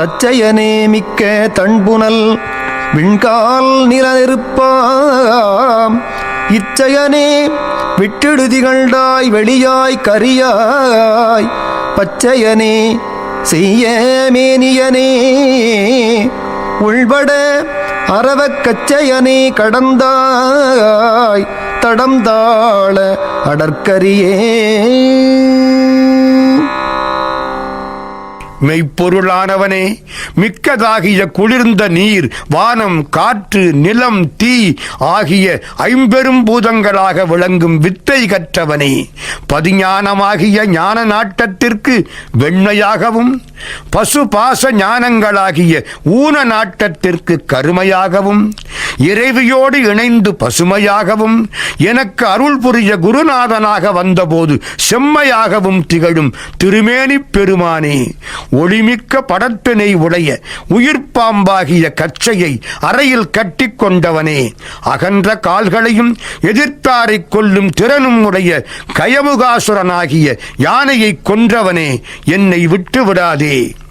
சச்சயனே மிக்க தண்புனல் விண்கால் நிலநெருப்பாம். இச்சயனே விட்டெடுதிகள்டாய் வெளியாய் கரியாய். பச்சையனே செய்ய மேனியனே. உள்பட அறவக்கச்சையனே கடந்தாய் தடந்தாள அடற்கரியே. மெய்ப்பொருளானவனே மிக்கதாகிய குளிர்ந்த நீர் வானம் காற்று நிலம் தீ ஆகிய ஐம்பெரும் பூதங்களாக விளங்கும் வித்தை கற்றவனே பதிஞானமாகிய ஞான நாட்டத்திற்கு வெண்மையாகவும் பசு பாச ஞானங்களாகிய ஊன நாட்டத்திற்கு கருமையாகவும் இறைவியோடு இணைந்து பசுமையாகவும் எனக்கு அருள் புரிய குருநாதனாக வந்தபோது செம்மையாகவும் திகழும் திருமேனி பெருமானே ஒளிமிக்க படத்தினை உடைய உயிர்ப்பாம்பாகிய கச்சையை அறையில் கட்டி கொண்டவனே அகன்ற கால்களையும் எதிர்த்தாரைக் கொல்லும் திறனும் உடைய கயமுகாசுரனாகிய யானையை கொன்றவனே என்னை விட்டு விடாதே